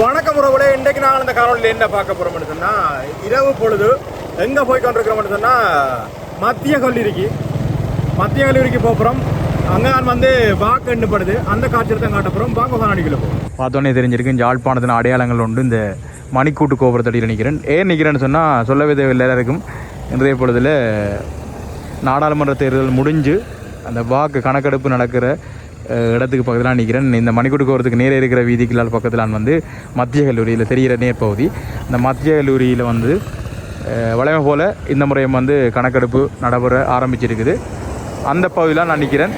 வணக்கம் உறவுகளே. இன்றைக்கு நாங்கள் இந்த காணொலியில் என்ன பார்க்க போகிறோம்னு சொன்னால் இரவு பொழுது எங்கே போய் கொண்டிருக்கிறோம்னு சொன்னால் மத்திய கல்லூரிக்கு மத்திய கல்லூரிக்கு போகிறோம் அங்கே நான் வந்து வாக்கு எண்ணப்படுது. அந்த காட்சியில் தான் காட்ட போகிறோம் வாக்கு கண்ணாடிக்குள்ள போகிறோம் பார்த்தோன்னே தெரிஞ்சிருக்கு ஜாழ்ப்பாணத்தின் அடையாளங்கள் உண்டு. இந்த மணிக்கூட்டு கோபுரத்தடியில் நிற்கிறேன் ஏன் நிற்கிறேன்னு சொன்னால் சொல்லவே தேவையில்லை இருக்கும் இன்றைய பொழுதில் நாடாளுமன்ற தேர்தல் முடிஞ்சு அந்த வாக்கு கணக்கெடுப்பு நடக்கிற இடத்துக்கு பக்கத்தில் நிற்கிறேன் இந்த மணிக்கூட்டு போகிறதுக்கு நேரே இருக்கிற வீதிக்குள்ளால் பக்கத்தில் நான் வந்து மத்திய கல்லூரியில் தெரிகிற நேர்பகுதி. இந்த மத்திய கல்லூரியில் வந்து அஹ், போல் இந்த முறையும் வந்து கணக்கெடுப்பு நடைபெற ஆரம்பிச்சிருக்குது. அந்த பகுதியில் நான் நிற்கிறேன்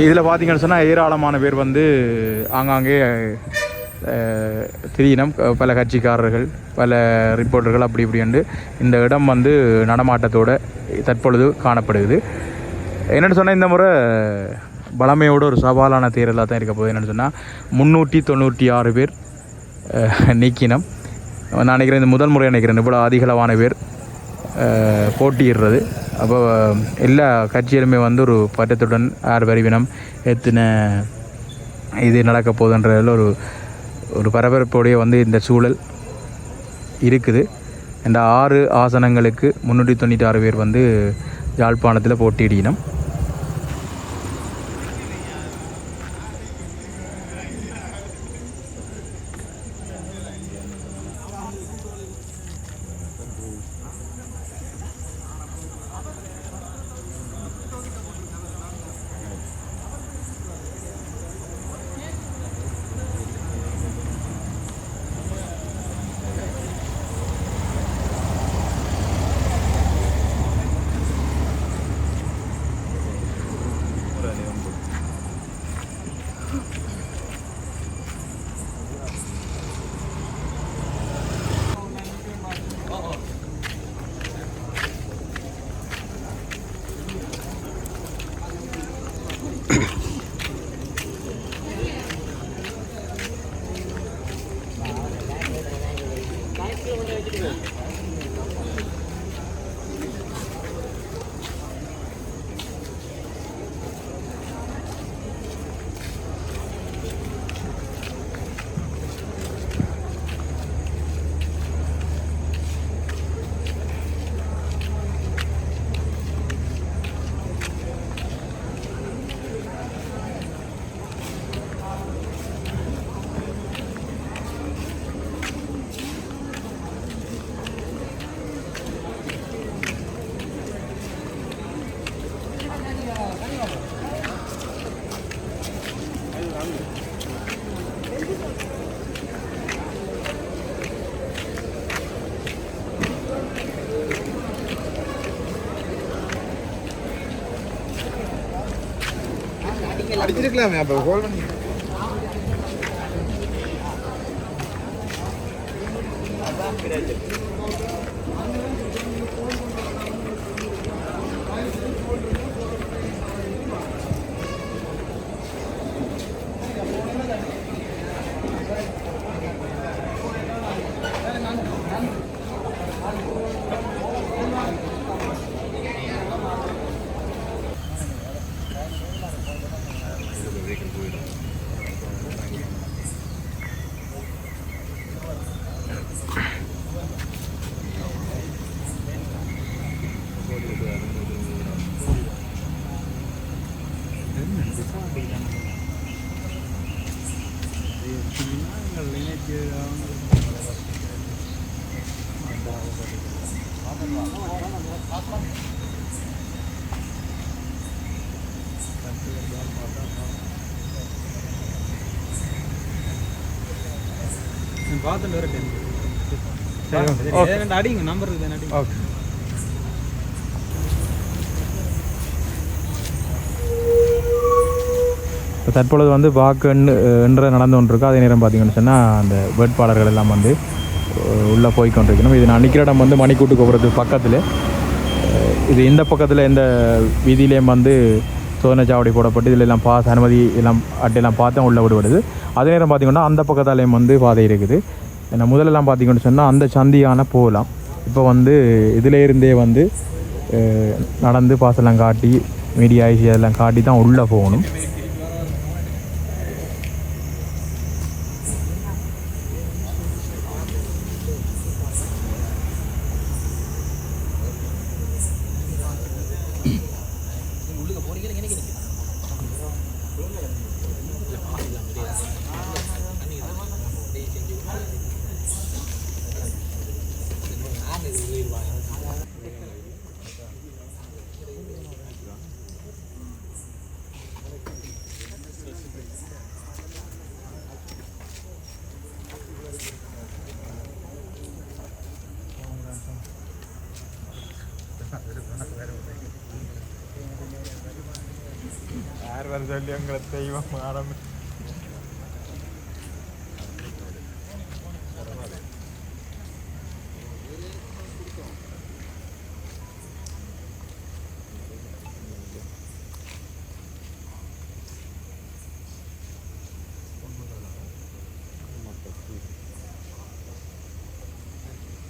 இதில் பார்த்திங்கன்னு சொன்னால் ஏராளமான பேர் வந்து ஆங்காங்கே திரியினம் பல கட்சிக்காரர்கள் பல ரிப்போர்ட்டர்கள் அப்படி இப்படி என்று இந்த இடம் வந்து நடமாட்டத்தோட தற்பொழுது காணப்படுகிறது என்னென்னு சொன்னால் இந்த முறை பலமையோட ஒரு சவாலான தேர்தலாக தான் இருக்க போகுது. என்னென்னு சொன்னால் முந்நூற்றி தொண்ணூற்றி ஆறு பேர் நீக்கினம். நான் நினைக்கிறேன் இந்த முதல் முறை நினைக்கிறேன். இவ்வளோ அதிகளவான பேர் போட்டியிடுறது. அப்போ எல்லா கட்சியிலுமே வந்து ஒரு பட்டத்துடன் ஆறு வரிவினம். எத்தனை இது நடக்க போகுதுன்றதில் ஒரு ஒரு பரபரப்போடைய வந்து இந்த சூழல் இருக்குது. இந்த ஆறு ஆசனங்களுக்கு முன்னூற்றி தொண்ணூற்றி ஆறு பேர் வந்து யாழ்ப்பாணத்தில் போட்டியிடினோம் निकला यहाँ पे हॉल में नहीं பார்த்துட்டு சரி அடிங்க நம்பர் இருக்குது அடிங்க ஓகே இப்போ தற்பொழுது வந்து வாக்கு என்ற நடந்து கொண்டிருக்கோம் அதே நேரம் பார்த்தீங்கன்னு சொன்னால் அந்த வேட்பாளர்கள் எல்லாம் வந்து உள்ளே போய் கொண்டிருக்கணும் இது நான் நிற்கிற இடம் வந்து மணிக்கூட்டு கோபுரத்துக்கு பக்கத்தில். இது இந்த பக்கத்தில் எந்த வீதியிலையும் வந்து சோதனை சாவடி போடப்பட்டு இதில் எல்லாம் பாஸ் அனுமதி எல்லாம் அட்டையெல்லாம் பார்த்து உள்ளே விடுபடுது. அதே நேரம் பார்த்தீங்கன்னா அந்த பக்கத்தாலேயும் வந்து பாதை இருக்குது. ஏன்னா முதலெல்லாம் பார்த்திங்கன்னு சொன்னால் அந்த சந்தியான போகலாம். இப்போ வந்து இதில் இருந்தே வந்து நடந்து பாசெல்லாம் காட்டி மீடியா ஐசி அதெல்லாம் காட்டி தான் உள்ளே போகணும். தலைவர் சொல்லி எங்களை தெய்வம் ஆரம்பி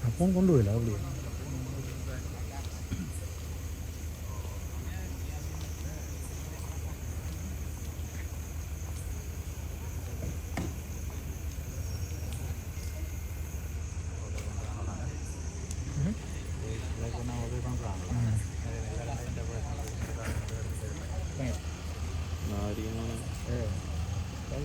அப்போ கொண்டு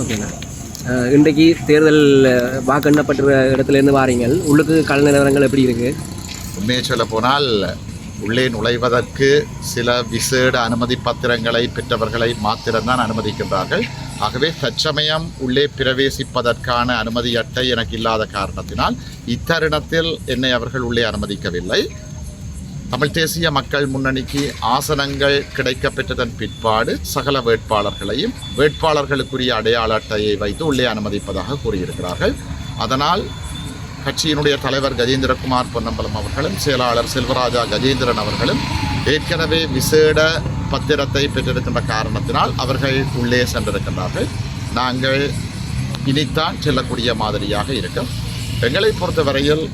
ஓகேண்ணா இன்றைக்கு தேர்தல் அஹ், இடத்துலேருந்து வாரீங்கள். உள்ளுக்கு கள நிலவரங்கள் எப்படி இருக்குது உண்மையை சொல்ல போனால் உள்ளே நுழைவதற்கு சில விசேட அனுமதி பத்திரங்களை பெற்றவர்களை மாத்திரம்தான் அனுமதிக்கின்றார்கள். ஆகவே தற்சமயம் உள்ளே பிரவேசிப்பதற்கான அனுமதி அட்டை எனக்கு இல்லாத காரணத்தினால் இத்தருணத்தில் என்னை அவர்கள் உள்ளே அனுமதிக்கவில்லை. தமிழ் தேசிய மக்கள் முன்னணிக்கு ஆசனங்கள் கிடைக்கப்பெற்றதன் பிற்பாடு சகல வேட்பாளர்களையும் வேட்பாளர்களுக்குரிய அடையாள அட்டையை வைத்து உள்ளே அனுமதிப்பதாக கூறியிருக்கிறார்கள். அதனால் கட்சியினுடைய தலைவர் கஜேந்திரகுமார் பொன்னம்பலம் அவர்களும் செயலாளர் செல்வராஜா கஜேந்திரன் அவர்களும் ஏற்கனவே விசேட பத்திரத்தை பெற்றிருக்கின்ற காரணத்தினால் அவர்கள் உள்ளே சென்றிருக்கின்றார்கள். நாங்கள் இனித்தான் செல்லக்கூடிய மாதிரியாக இருக்கும். எங்களை பொறுத்தவரையில்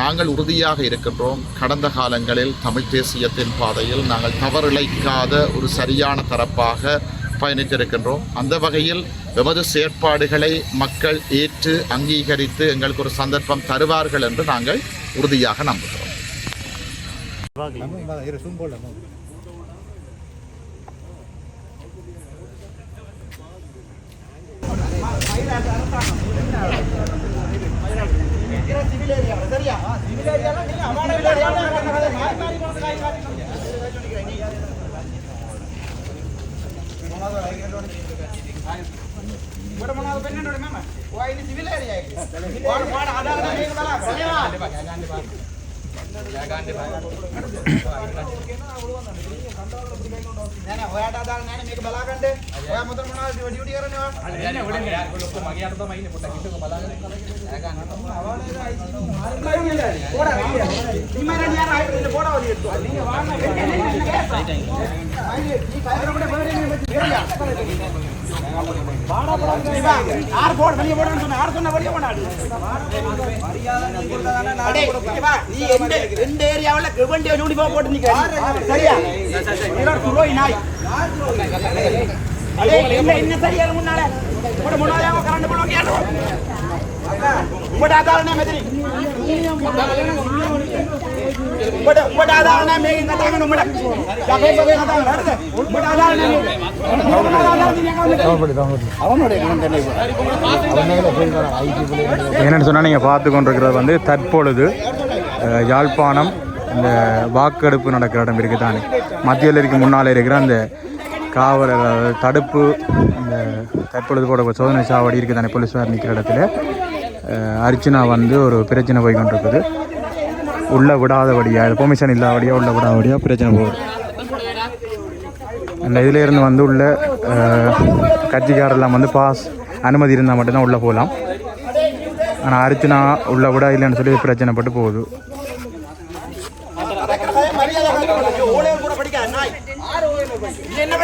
நாங்கள் உறுதியாக இருக்கின்றோம். கடந்த காலங்களில் தமிழ் தேசியத்தின் பாதையில் நாங்கள் தவறிழைக்காத ஒரு சரியான தரப்பாக பயணித்திருக்கின்றோம். அந்த வகையில் எமது செயற்பாடுகளை மக்கள் ஏற்று அங்கீகரித்து எங்களுக்கு ஒரு சந்தர்ப்பம் தருவார்கள் என்று நாங்கள் உறுதியாக நம்புகிறோம். பன்னெண்டு மேம் சிவில் ஏரியா නෑ නෑ ඔයාට අදාළ නෑ මේක බලාගන්න. ඔයා මොතන මොනවද ඩියුටි කරන්නේ ඔයා? නෑ නෑ ඔයාලගේ යාර ඔක්කොම මගේ අත තමයි ඉන්නේ පොඩ්ඩක් හිතක බලාගන්න. නෑ ගන්න. අවාලේ ආයිසි මාර්ගය නෑ. පොඩා නෑ. ඉමරණ යාර ආයිසි ඉන්න පොඩා වදියත්. අදින වාන්න වෙන්නේ නෑ. ආයිසි මේ කයර කොට බලන්නේ මේ දෙරියා. யார் போட வெளியே போடணும்னு சொன்ன யார் சொன்ன வெளியே போனாடு நீ எந்த எந்த ஏரியாவுல கவர்மெண்ட் யூனிஃபார்ம் போட்டு நிக்க சரியா இதெல்லாம் துரோகி நாய் அடே என்ன என்ன சரியா முன்னால போட முன்னால கரண்ட் போட கேட்டோம் உங்களோட ஆதாரனே மெதிரி உங்களோட உங்களோட ஆதாரனே என்னென்னு சொன்னால் நீங்கள் பார்த்து கொண்டிருக்கிறது வந்து தற்பொழுது யாழ்ப்பாணம் இந்த வாக்கெடுப்பு நடக்கிற இடம் இருக்குது தானே மத்தியில் முன்னால் இருக்கிற அந்த காவல் தடுப்பு இந்த தற்பொழுது போட சோதனை சாவடி இருக்குது தானே போலீஸார் நிற்கிற இடத்துல அர்ச்சனா வந்து ஒரு பிரச்சனை போய் கொண்டிருக்குது உள்ளே விடாதபடியாக பெர்மிஷன் இல்லாதபடியாக உள்ள விடாதபடியாக பிரச்சனை போகுது. அந்த இதிலேருந்து வந்து உள்ள கட்சிக்காரெல்லாம் வந்து பாஸ் அனுமதி இருந்தால் மட்டும்தான் உள்ளே போகலாம். ஆனால் அரிச்சுனா உள்ளே விட இல்லைன்னு சொல்லி பிரச்சனைப்பட்டு போகுது. கூட படிக்காத நாய். என்ன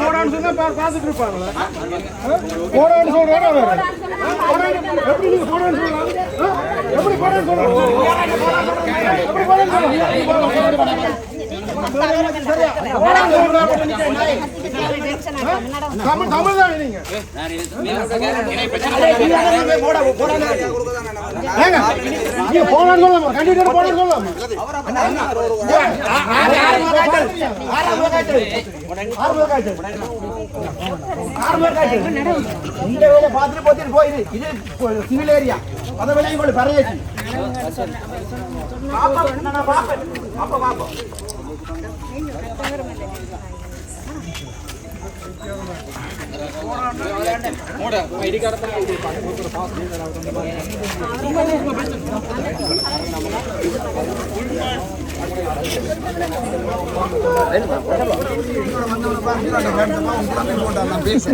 போடான்னு சொன்னா பார்த்துட்டு இருப்பாங்களா போடான்னு சொல்றாரு அவரு. எப்படி நீங்க போடான்னு சொல்லலாம்? எப்படி போடான்னு சொல்லலாம் எப்படி போடான்னு சொல்லலாம் தமிழ் தமிழ் தான் நீங்க போட போட ஏங்க நீங்க போனான்னு சொல்லலாமா கண்டிப்பா போனான்னு சொல்லலாமா இந்த வேலை பார்த்துட்டு போத்துட்டு போயிரு இது சிவில் ஏரியா அத வேலை கூட பறையாச்சு பாப்பா பாப்பா பேச